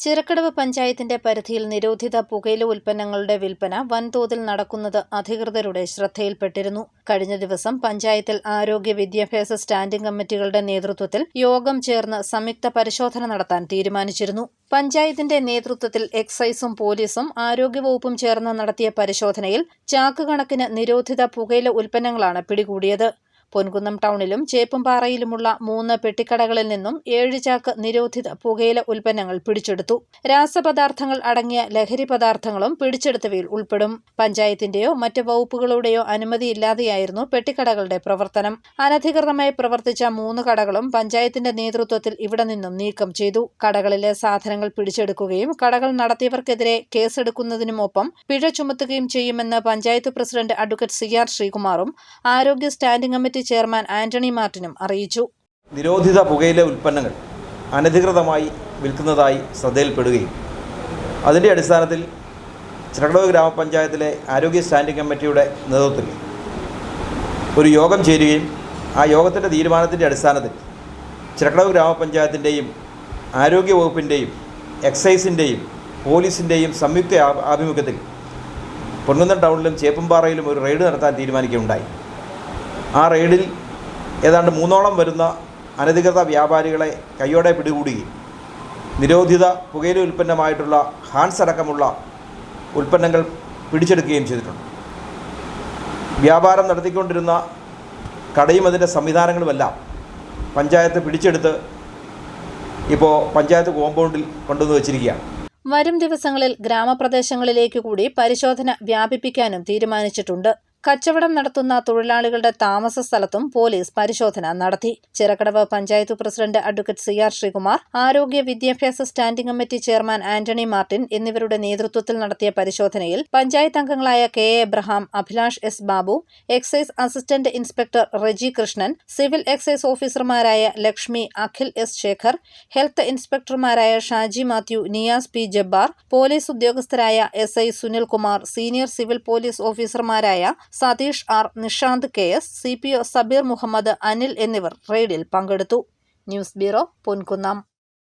ചിറക്കടവ് പഞ്ചായത്തിന്റെ പരിധിയിൽ നിരോധിത പുകയില ഉൽപ്പന്നങ്ങളുടെ വിൽപ്പന വൻതോതിൽ നടക്കുന്നത് അധികൃതരുടെ ശ്രദ്ധയിൽപ്പെട്ടിരുന്നു. കഴിഞ്ഞ ദിവസം പഞ്ചായത്തിൽ ആരോഗ്യ വിദ്യാഭ്യാസ സ്റ്റാൻഡിംഗ് കമ്മിറ്റികളുടെ നേതൃത്വത്തിൽ യോഗം ചേർന്ന് സംയുക്ത പരിശോധന നടത്താൻ തീരുമാനിച്ചിരുന്നു. പഞ്ചായത്തിന്റെ നേതൃത്വത്തിൽ എക്സൈസും പോലീസും ആരോഗ്യവകുപ്പും ചേർന്ന് നടത്തിയ പരിശോധനയിൽ ചാക്ക് കണക്കിന് നിരോധിത പുകയില ഉൽപ്പന്നങ്ങളാണ് പിടികൂടിയത്. പൊൻകുന്നം ടൗണിലും ചേപ്പുംപാറയിലുമുള്ള മൂന്ന് പെട്ടിക്കടകളിൽ നിന്നും ഏഴ് ചാക്ക് നിരോധിത പുകയില ഉൽപ്പന്നങ്ങൾ പിടിച്ചെടുത്തു. രാസപദാർത്ഥങ്ങൾ അടങ്ങിയ ലഹരി പദാർത്ഥങ്ങളും പിടിച്ചെടുത്തവയിൽ ഉൾപ്പെടും. പഞ്ചായത്തിന്റെയോ മറ്റ് വകുപ്പുകളുടെയോ അനുമതിയില്ലാതെയായിരുന്നു പെട്ടിക്കടകളുടെ പ്രവർത്തനം. അനധികൃതമായി പ്രവർത്തിച്ച മൂന്ന് കടകളും പഞ്ചായത്തിന്റെ നേതൃത്വത്തിൽ ഇവിടെ നിന്നും നീക്കം ചെയ്തു. കടകളിലെ സാധനങ്ങൾ പിടിച്ചെടുക്കുകയും കടകൾ നടത്തിയവർക്കെതിരെ കേസെടുക്കുന്നതിനുമൊപ്പം പിഴ ചുമത്തുകയും ചെയ്യുമെന്ന് panchayat president advocate C R ശ്രീകുമാറും ആരോഗ്യ സ്റ്റാൻഡിംഗ് കമ്മിറ്റി ചെയർമാൻ ആന്റണി മാർട്ടിനും അറിയിച്ചു. നിരോധിത പുകയില ഉൽപ്പന്നങ്ങൾ അനധികൃതമായി വിൽക്കുന്നതായി ശ്രദ്ധയിൽപ്പെടുകയും അതിന്റെ അടിസ്ഥാനത്തിൽ ചിറക്കടവ് ഗ്രാമപഞ്ചായത്തിലെ ആരോഗ്യ സ്റ്റാൻഡിംഗ് കമ്മിറ്റിയുടെ നേതൃത്വത്തിൽ ഒരു യോഗം ചേരുകയും ആ യോഗത്തിന്റെ തീരുമാനത്തിന്റെ അടിസ്ഥാനത്തിൽ ചിറക്കടവ് ഗ്രാമപഞ്ചായത്തിന്റെയും ആരോഗ്യ വകുപ്പിന്റെയും എക്സൈസിന്റെയും പോലീസിന്റെയും സംയുക്ത ആഭിമുഖ്യത്തിൽ പൊൻകുന്നം ടൗണിലും ചേപ്പുംപാറയിലും ഒരു റെയ്ഡ് നടത്താൻ തീരുമാനിക്കുകയുണ്ടായി. ആ റെയ്ഡിൽ ഏതാണ്ട് മൂന്നോളം വരുന്ന അനധികൃത വ്യാപാരികളെ കയ്യോടെ പിടികൂടുകയും നിരോധിത പുകയില ഉൽപ്പന്നമായിട്ടുള്ള ഹാൻസ് അടക്കമുള്ള ഉൽപ്പന്നങ്ങൾ പിടിച്ചെടുക്കുകയും ചെയ്തിട്ടുണ്ട്. വ്യാപാരം നടത്തിക്കൊണ്ടിരുന്ന കടയും അതിന്റെ സംവിധാനങ്ങളുമെല്ലാം പഞ്ചായത്ത് പിടിച്ചെടുത്ത് ഇപ്പോൾ പഞ്ചായത്ത് കോമ്പൗണ്ടിൽ കൊണ്ടുവന്ന് വച്ചിരിക്കുകയാണ്. വരും ദിവസങ്ങളിൽ ഗ്രാമപ്രദേശങ്ങളിലേക്ക് കൂടി പരിശോധന വ്യാപിപ്പിക്കാനും തീരുമാനിച്ചിട്ടുണ്ട്. കച്ചവടം നടത്തുന്ന തൊഴിലാളികളുടെ താമസ സ്ഥലത്തും പോലീസ് പരിശോധന നടത്തി. Chirakkadavu panchayat president advocate C R Sreekumar ആരോഗ്യ വിദ്യാഭ്യാസ standing committee chairman Antony Martin എന്നിവരുടെ നേതൃത്വത്തിൽ നടത്തിയ പരിശോധനയിൽ പഞ്ചായത്ത് അംഗങ്ങളായ K A Abraham Abhilash S Babu excise assistant inspector Reji Krishnan civil excise ഓഫീസർമാരായ ലക്ഷ്മി അഖിൽ എസ് ശേഖർ ഹെൽത്ത് ഇൻസ്പെക്ടർമാരായ Shaji Mathew Niyas P Jabbar police ഉദ്യോഗസ്ഥരായ S I Sunilkumar senior civil police ഓഫീസർമാരായ Satheesh R Nishanth K S C P O Sabeer Muhammad Anil എന്നിവർ റെയ്ഡിൽ പങ്കെടുത്തു. News bureau Ponkunnam.